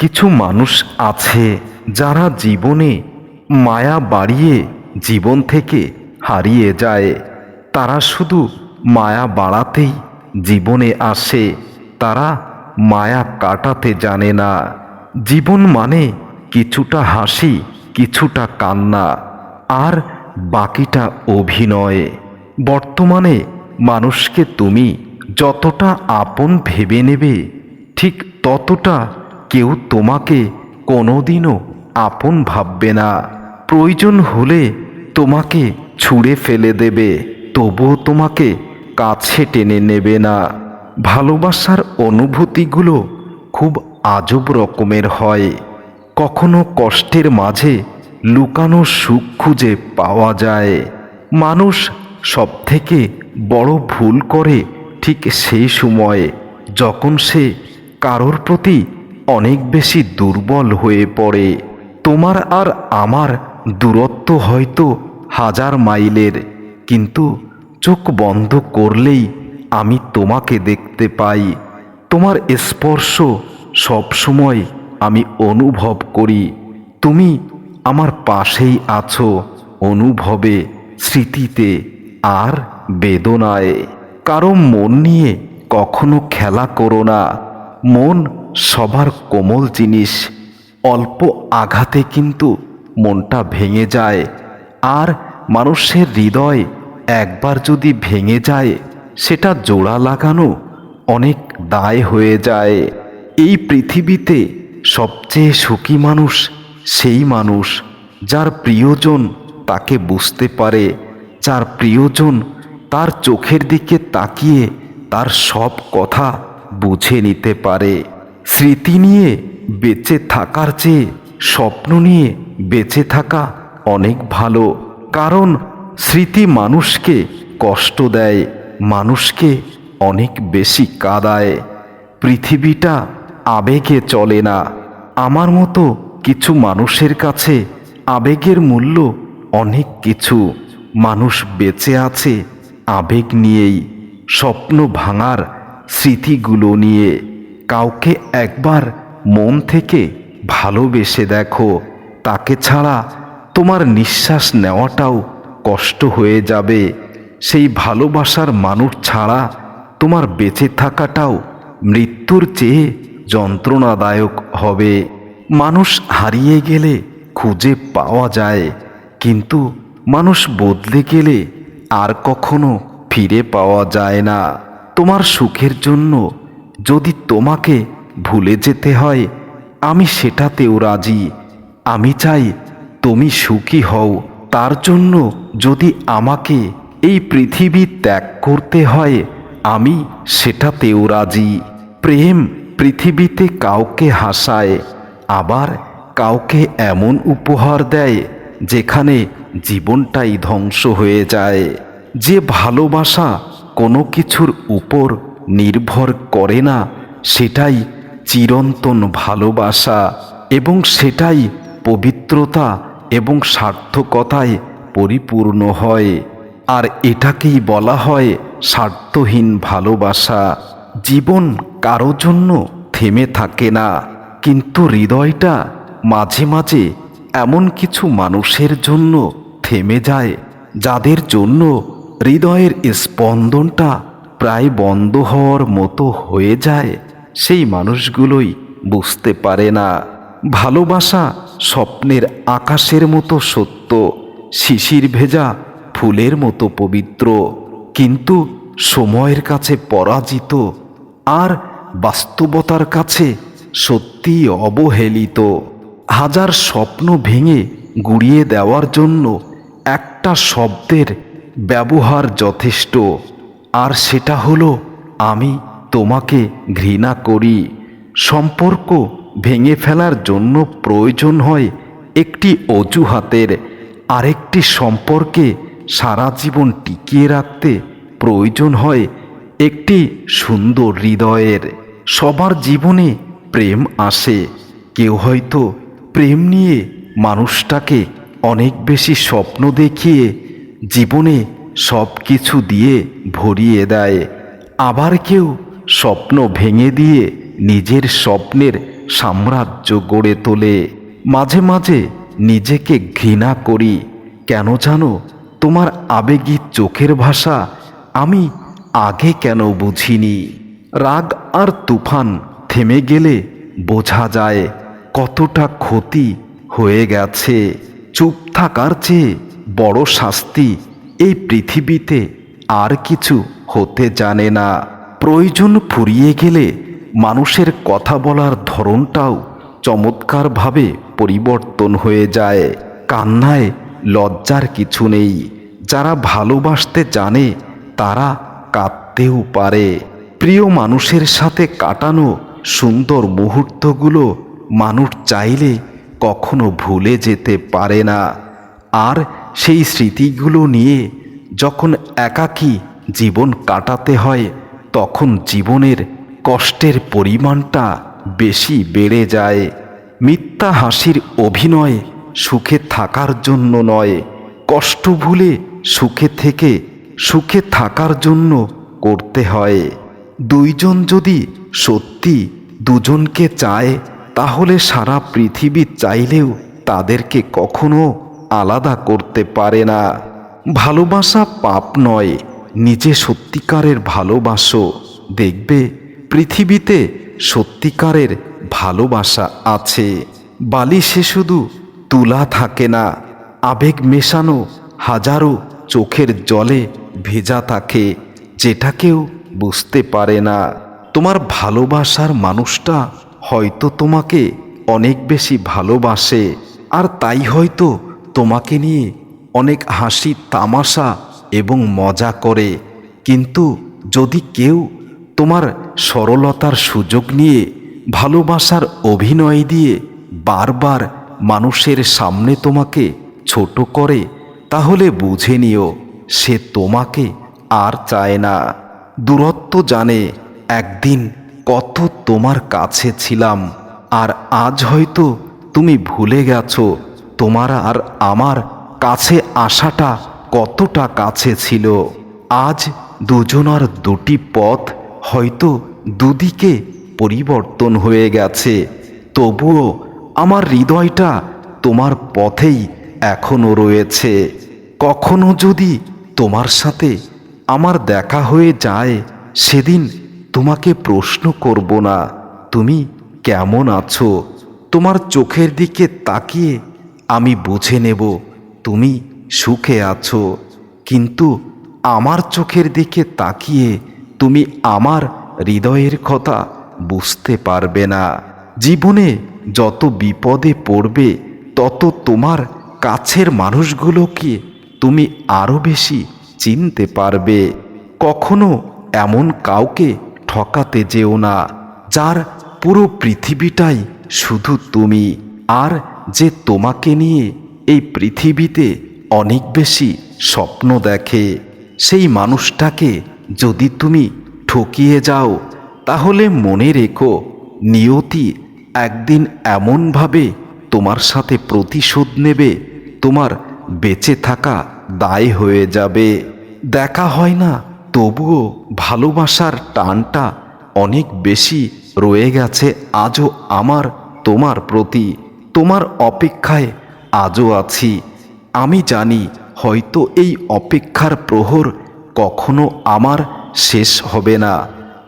কিছু মানুষ আছে যারা জীবনে মায়া বাড়িয়ে জীবন থেকে হারিয়ে যায়। তারা শুধু মায়া বাড়াতেই জীবনে আসে। তারা মায়া কাটাতে জানে না। জীবন মানে কিছুটা হাসি, কিছুটা কান্না, আর বাকিটা অভিনয়। বর্তমানে মানুষকে তুমি যতটা আপন ভেবে নেবে, ঠিক ততটা কেউ তোমাকে কোনোদিনও আপন ভাববে না। প্রয়োজন হলে তোমাকে ছুঁড়ে ফেলে দেবে, তবুও তোমাকে কাছে টেনে নেবে না। ভালোবাসার অনুভূতিগুলো খুব আজব রকমের হয়। কখনো কষ্টের মাঝে লুকানো সুখ খুঁজে পাওয়া যায়। মানুষ সবথেকে বড় ভুল করে ঠিক সেই সময়ে, যখন সে কারোর প্রতি অনেক বেশি দুর্বল হয়ে পড়ে। তোমার আর আমার দূরত্ব হয়তো হাজার মাইলের, কিন্তু চোখ বন্ধ করলেই আমি তোমাকে দেখতে পাই। তোমার স্পর্শ সবসময় আমি অনুভব করি। তুমি আমার পাশেই আছো অনুভবে, স্মৃতিতে আর বেদনায়। কারও মন নিয়ে কখনো খেলা করো না। মন সবার কোমল জিনিস, অল্প আঘাতে কিন্তু মনটা ভেঙে যায়। আর মানুষের হৃদয় একবার যদি ভেঙে যায়, সেটা জোড়া লাগানো অনেক দায় হয়ে যায়। এই পৃথিবীতে সবচেয়ে সুখী মানুষ সেই মানুষ যার প্রিয়জন তাকে বুঝতে পারে, যার প্রিয়জন তার চোখের দিকে তাকিয়ে তার সব কথা বুঝে নিতে পারে। স্মৃতি নিয়ে বেঁচে থাকার চেয়ে স্বপ্ন নিয়ে বেঁচে থাকা অনেক ভালো। কারণ স্মৃতি মানুষকে কষ্ট দেয়, মানুষকে অনেক বেশি কাদায়। পৃথিবীটা আবেগে চলে না। আমার মতো কিছু মানুষের কাছে আবেগের মূল্য অনেক কিছু। মানুষ বেঁচে আছে আবেগ নিয়েই, স্বপ্ন ভাঙার স্মৃতিগুলো নিয়ে। কাউকে একবার মন থেকে ভালোবেসে দেখো, তাকে ছাড়া তোমার নিঃশ্বাস নেওয়াটাও কষ্ট হয়ে যাবে। সেই ভালোবাসার মানুষ ছাড়া তোমার বেঁচে থাকাটাও মৃত্যুর চেয়ে যন্ত্রণাদায়ক হবে। মানুষ হারিয়ে গেলে খুঁজে পাওয়া যায়, কিন্তু মানুষ বদলে গেলে আর কখনো ফিরে পাওয়া যায় না। তোমার সুখের জন্য যদি তোমাকে ভুলে যেতে হয়, আমি সেটাতেও রাজি। আমি চাই তুমি সুখী হও। তার জন্য যদি আমাকে এই পৃথিবী ত্যাগ করতে হয়, আমি সেটাতেও রাজি। প্রেম পৃথিবীতে কাউকে হাসায়, আবার কাউকে এমন উপহার দেয়, যেখানে জীবনটাই ধ্বংস হয়ে যায়। যে ভালোবাসা কোনো কিছুর উপর নির্ভর করে না, সেটাই চিরন্তন ভালোবাসা এবং সেটাই পবিত্রতা এবং সার্থকতায় পরিপূর্ণ হয়। আর এটাকেই বলা হয় স্বার্থহীন ভালোবাসা। জীবন কারও জন্য থেমে থাকে না, কিন্তু হৃদয়টা মাঝে মাঝে এমন কিছু মানুষের জন্য থেমে যায়, যাদের জন্য হৃদয়ের স্পন্দনটা প্রায় বন্ধ হওয়ার মতো হয়ে যায়, সেই মানুষগুলোই বুঝতে পারে না। ভালোবাসা স্বপ্নের আকাশের মতো সত্য, শিশির ভেজা ফুলের মতো পবিত্র। কিন্তু সময়ের কাছে পরাজিত আর বাস্তবতার কাছে সত্যি অবহেলিত। হাজার স্বপ্ন ভেঙে গুড়িয়ে দেওয়ার জন্য একটা শব্দের ব্যবহার যথেষ্ট। আর সেটা হলো, আমি তোমাকে ঘৃণা করি। সম্পর্ক ভেঙে ফেলার জন্য প্রয়োজন হয় একটি অজুহাতের, আরেকটি সম্পর্কে সারা জীবন টিকিয়ে রাখতে প্রয়োজন হয় একটি সুন্দর হৃদয়ের। সবার জীবনে প্রেম আসে, কেউ হয়তো প্রেম নিয়ে মানুষটাকে অনেক বেশি স্বপ্ন দেখিয়ে জীবনে সব কিছু দিয়ে ভরিয়ে দেয়। আবার কেউ স্বপ্ন ভেঙে দিয়ে নিজের স্বপ্নের সাম্রাজ্য গড়ে তোলে। মাঝে মাঝে নিজেকে ঘৃণা করি। কেন জানো? তোমার আবেগী চোখের ভাষা আমি আগে কেন বুঝিনি? রাগ আর তুফান থেমে গেলে বোঝা যায় কতটা ক্ষতি হয়ে গেছে। চুপ থাকার চেয়ে বড় শাস্তি এই পৃথিবীতে আর কিছু হতে জানে না। প্রয়োজন ফুরিয়ে গেলে মানুষের কথা বলার ধরনটাও চমৎকারভাবে পরিবর্তন হয়ে যায়। কান্নায় লজ্জার কিছু নেই। যারা ভালোবাসতে জানে, তারা কাঁদতেও পারে। প্রিয় মানুষের সাথে কাটানো সুন্দর মুহূর্তগুলো মানুষ চাইলে কখনো ভুলে যেতে পারে না। আর সেই স্মৃতিগুলো নিয়ে যখন একাকী জীবন কাটাতে হয়, তখন জীবনের কষ্টের পরিমাণটা বেশি বেড়ে যায়। মিথ্যা হাসির অভিনয় সুখে থাকার জন্য নয়, কষ্ট ভুলে সুখে থেকে সুখে থাকার জন্য করতে হয়। দুইজন যদি সত্যি দুজনকে চায়, তাহলে সারা পৃথিবী চাইলেও তাদেরকে কখনো আলাদা করতে পারে না। ভালোবাসা পাপ নয়, নিজে সত্যিকারের ভালোবাসো। দেখবে, পৃথিবীতে সত্যিকারের ভালোবাসা আছে। বালিশে শুধু তুলা থাকে না, আবেগ মেশানো হাজারো চোখের জলে ভেজা থাকে যেটা কেউ বুঝতে পারে না। তোমার ভালোবাসার মানুষটা হয়তো তোমাকে অনেক বেশি ভালোবাসে, আর তাই হয়তো তোমাকে নিয়ে অনেক হাসি, তামাশা এবং মজা করে। কিন্তু যদি কেউ তোমার সরলতার সুযোগ নিয়ে ভালোবাসার অভিনয় দিয়ে বারবার মানুষের সামনে তোমাকে ছোট করে, তাহলে বুঝে নিও, সে তোমাকে আর চায় না। দূরত্ব জানে, একদিন কত তোমার কাছে ছিলাম, আর আজ হয়তো তুমি ভুলে গেছো। তোমার আর আমার কাছে আসাটা কতটা কাছে ছিল? আজ দুজনার দুটি পথ হয়তো দুদিকে পরিবর্তন হয়ে গেছে। তবুও আমার হৃদয়টা তোমার পথেই এখনও রয়েছে। কখনো যদি তোমার সাথে আমার দেখা হয়ে যায়, সেদিন তোমাকে প্রশ্ন করব না। তুমি কেমন আছো? তোমার চোখের দিকে তাকিয়ে আমি বুঝে নেব তুমি সুখে আছো। কিন্তু আমার চোখের দিকে তাকিয়ে তুমি আমার হৃদয়ের কথা বুঝতে পারবে না। জীবনে যত বিপদে পড়বে, তত তোমার কাছের মানুষগুলোকে তুমি আরও বেশি চিনতে পারবে। কখনো এমন কাউকে ঠকাতে যেও না, যার পুরো পৃথিবীটাই শুধু তুমি। আর যে তোমাকে নিয়ে এই পৃথিবীতে অনেক বেশি স্বপ্ন দেখে, সেই মানুষটাকে যদি তুমি ঠকিয়ে যাও, তাহলে মনে রেখো নিয়তি একদিন এমনভাবে তোমার সাথে প্রতিশোধ নেবে, তোমার বেঁচে থাকা দায় হয়ে যাবে। দেখা হয় না, তবুও ভালোবাসার টানটা অনেক বেশি রয়ে গেছে আজও আমার, তোমার প্রতি। তোমার অপেক্ষায় আজও আছি। আমি জানি হয়তো এই অপেক্ষার প্রহর কখনো আমার শেষ হবে না।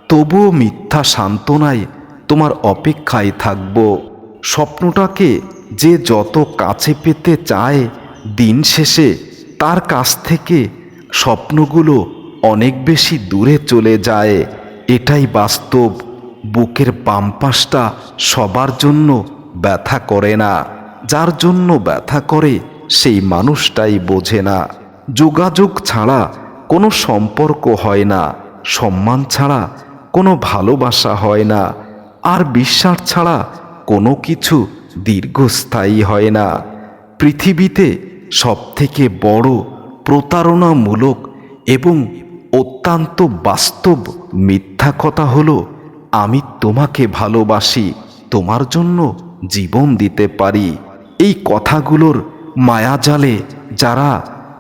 তবুও মিথ্যা সান্ত্বনায় তোমার অপেক্ষায় থাকব। স্বপ্নটাকে যে যত কাছে পেতে চায় দিন শেষে, তার কাছ থেকে স্বপ্নগুলো অনেক বেশি দূরে চলে যায়। এটাই বাস্তব। বুকের বাম পাশটা সবার জন্য ব্যথা করে না। যার জন্য ব্যথা করে, সেই মানুষটাই বোঝে না। যোগাযোগ ছাড়া কোনো সম্পর্ক হয় না। সম্মান ছাড়া কোনো ভালোবাসা হয় না। আর বিশ্বাস ছাড়া কোনো কিছু দীর্ঘস্থায়ী হয় না। পৃথিবীতে সবথেকে বড় প্রতারণামূলক এবং অত্যন্ত বাস্তব মিথ্যা কথা হলো, আমি তোমাকে ভালোবাসি। তোমার জন্য জীবন দিতে পারি। এই কথাগুলোর মায়াজালে যারা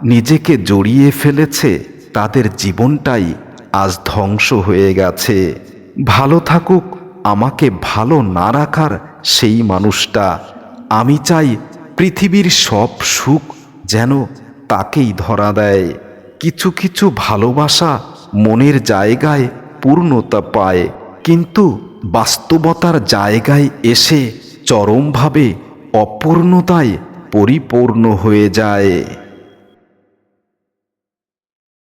নিজেকে জড়িয়ে ফেলেছে, তাদের জীবনটাই আজ ধ্বংস হয়ে গেছে। ভালো থাকুক, আমাকে ভালো না রাখার সেই মানুষটা। আমি চাই পৃথিবীর সব সুখ যেন তাকেই ধরা দেয়। কিছু কিছু ভালোবাসা মনের জায়গায় পূর্ণতা পায়, কিন্তু বাস্তবতার জায়গায় এসে চরমভাবে অপূর্ণতায় পরিপূর্ণ হয়ে যায়।